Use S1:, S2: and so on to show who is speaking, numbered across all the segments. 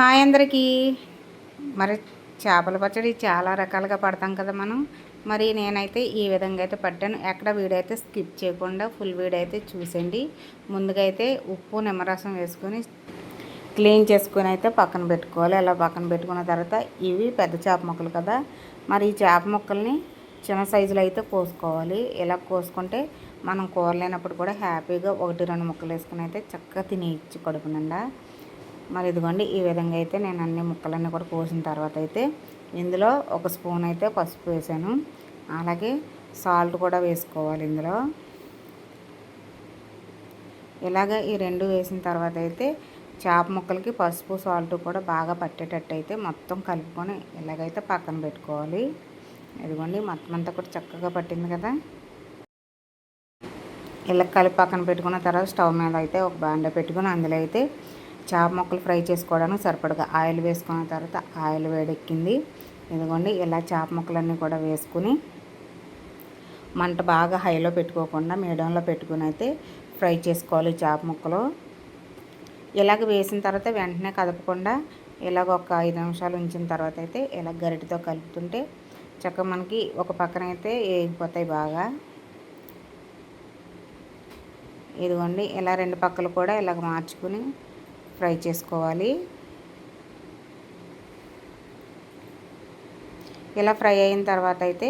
S1: Hi అందరికీ. మరి చేపల పచ్చడి చాలా రకాలుగా పడతాం కదా మనం. మరి నేనైతే ఈ విధంగా అయితే పట్టాను. ఎక్కడ వీడియో అయితే స్కిప్ చేయకుండా ఫుల్ వీడియో అయితే చూసండి ముందుగా అయితే ఉప్పు నిమ్మరసం వేసుకొని క్లీన్ చేసుకొని అయితే పక్కన పెట్టుకోవాలి. అలా పక్కన పెట్టుకున్న తర్వాత ఇవి పెద్ద చేప ముక్కలు కదా. మరి ఈ చేప ముక్కల్ని చిన్న సైజులో అయితే కోసుకోవాలి. ఇలా కోసుకుంటే మనం కూర లేనప్పుడు కూడా హ్యాపీగా ఒకటి రెండు ముక్కలు వేసుకుని అయితే చక్కగా తినేయచ్చు కడుపునండా మరి ఇదిగోండి ఈ విధంగా అయితే నేను అన్ని ముక్కలన్నీ కూడా కోసిన తర్వాత అయితే ఇందులో ఒక స్పూన్ అయితే పసుపు వేసాను. అలాగే సాల్ట్ కూడా వేసుకోవాలి ఇందులో. ఇలాగ ఈ రెండు వేసిన తర్వాత అయితే చేప ముక్కలకి పసుపు సాల్ట్ కూడా బాగా పట్టేటట్టు అయితే మొత్తం కలుపుకొని ఇలాగైతే పక్కన పెట్టుకోవాలి. ఇదిగోండి మొత్తం అంతా కూడా చక్కగా పట్టింది కదా. ఇలా కలిపి పక్కన పెట్టుకున్న తర్వాత స్టవ్ మీద అయితే ఒక బాండ పెట్టుకుని అందులో అయితే చేప ముక్కలు ఫ్రై చేసుకోవడానికి సరిపడగా ఆయిల్ వేసుకున్న తర్వాత ఆయిల్ వేడెక్కింది. ఇదిగోండి ఇలా చేప ముక్కలన్నీ కూడా వేసుకుని మంట బాగా హైలో పెట్టుకోకుండా మీడియంలో పెట్టుకుని అయితే ఫ్రై చేసుకోవాలి చేప ముక్కలు. ఇలాగ వేసిన తర్వాత వెంటనే కదపకుండా ఇలాగ ఒక ఐదు నిమిషాలు ఉంచిన తర్వాత అయితే ఇలా గరిటితో కలుపుతుంటే చక్కగా మనకి ఒక పక్కన అయితే వేగిపోతాయి బాగా. ఇదిగోండి ఇలా రెండు పక్కలు కూడా ఇలాగ మార్చుకుని ఫ్రై చేసుకోవాలి. ఇలా ఫ్రై అయిన తర్వాత అయితే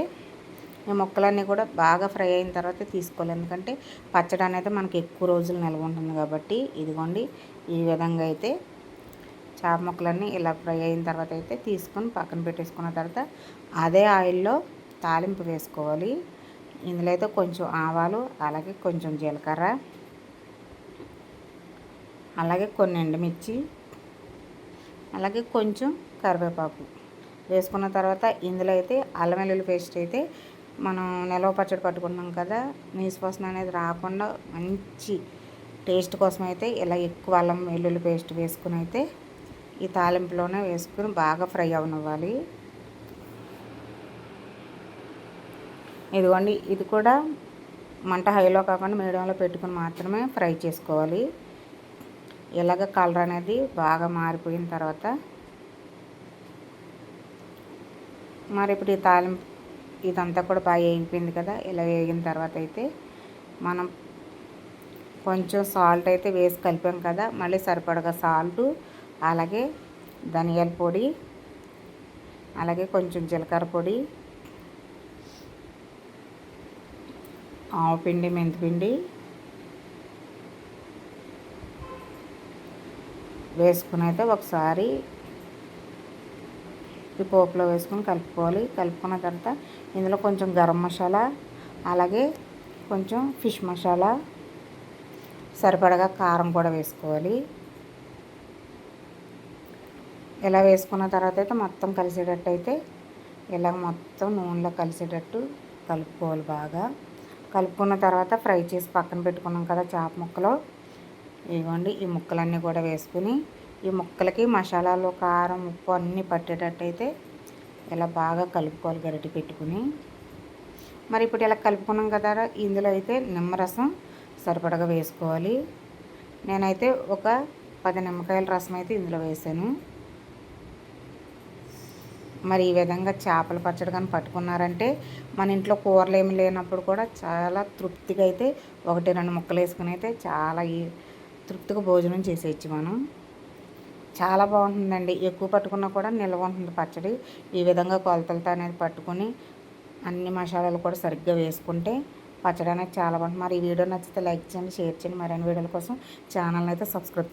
S1: ఈ ముక్కలన్నీ కూడా బాగా ఫ్రై అయిన తర్వాత తీసుకోవాలి. ఎందుకంటే పచ్చడి అనేది మనకి ఎక్కువ రోజులు నిల్వ ఉంటుంది కాబట్టి ఇదిగోండి ఈ విధంగా అయితే చేప ముక్కలన్నీ ఇలా ఫ్రై అయిన తర్వాత అయితే తీసుకొని పక్కన పెట్టేసుకున్న తర్వాత అదే ఆయిల్లో తాలింపు వేసుకోవాలి. ఇందులో అయితే కొంచెం ఆవాలు అలాగే కొంచెం జీలకర్ర అలాగే కొన్ని ఎండుమిర్చి అలాగే కొంచెం కరివేపాకు వేసుకున్న తర్వాత ఇందులో అయితే అల్లం వెల్లుల్లి పేస్ట్ అయితే మనం నిలవ పచ్చడి పట్టుకున్నాం కదా నీసువాసన అనేది రాకుండా మంచి టేస్ట్ కోసం అయితే ఇలా ఎక్కువ అల్లం వెల్లుల్లి పేస్ట్ వేసుకుని అయితే ఈ తాలింపులోనే వేసుకుని బాగా ఫ్రై అవనివ్వాలి. ఇదిగోండి ఇది కూడా మంట హైలో కాకుండా మీడియంలో పెట్టుకుని మాత్రమే ఫ్రై చేసుకోవాలి. ఇలాగ కలర్ అనేది బాగా మారిపోయిన తర్వాత మరి ఇప్పుడు ఈ తాలింపు ఇదంతా కూడా బాగా వేగిపోయింది కదా ఇలా వేగిన తర్వాత అయితే మనం కొంచెం సాల్ట్ అయితే వేసి కలిపాం కదా మళ్ళీ సరిపడగా సాల్ట్ అలాగే ధనియాల పొడి అలాగే కొంచెం జీలకర్ర పొడి ఆవు పిండి మెంతిపిండి వేసుకుని అయితే ఒకసారి ఈ పోపులో వేసుకొని కలుపుకోవాలి. కలుపుకున్న తర్వాత ఇందులో కొంచెం గరం మసాలా అలాగే కొంచెం ఫిష్ మసాలా సరిపడగా కారం కూడా వేసుకోవాలి. ఇలా వేసుకున్న తర్వాత అయితే మొత్తం కలిసేటట్టు అయితే ఇలా మొత్తం నూనెలో కలిసేటట్టు కలుపుకోవాలి బాగా. కలుపుకున్న తర్వాత ఫ్రై చేసి పక్కన పెట్టుకున్నాం కదా చేప ముక్కలు. ఇవ్వండి. ఈ ముక్కలన్నీ కూడా వేసుకుని ఈ ముక్కలకి మసాలాలు కారం ఉప్పు అన్నీ పట్టేటట్టయితే ఇలా బాగా కలుపుకోవాలి గరిటి పెట్టుకుని. మరి ఇప్పుడు ఇలా కలుపుకున్నాం కదా ఇందులో అయితే నిమ్మరసం సరిపడగా వేసుకోవాలి. నేనైతే ఒక పది నిమ్మకాయల రసం అయితే ఇందులో వేసాను. మరి ఈ విధంగా చేపల పచ్చడి కానీ పట్టుకున్నారంటే మన ఇంట్లో కూరలు ఏమి లేనప్పుడు కూడా చాలా తృప్తిగా అయితే ఒకటి రెండు ముక్కలు వేసుకుని అయితే చాలా తృప్తిగా భోజనం చేసేయచ్చు మనం. చాలా బాగుంటుందండి. ఎక్కువ పట్టుకున్నా కూడా నిల్వ ఉంటుంది పచ్చడి. ఈ విధంగా కొలతలతో అనేది పట్టుకొని అన్ని మసాలాలు కూడా సరిగ్గా వేసుకుంటే పచ్చడి అనేది చాలా బాగుంటుంది. మరి ఈ వీడియో నచ్చితే లైక్ చేయండి షేర్ చేయండి. మరిన్ని వీడియోల కోసం ఛానల్ అయితే సబ్స్క్రైబ్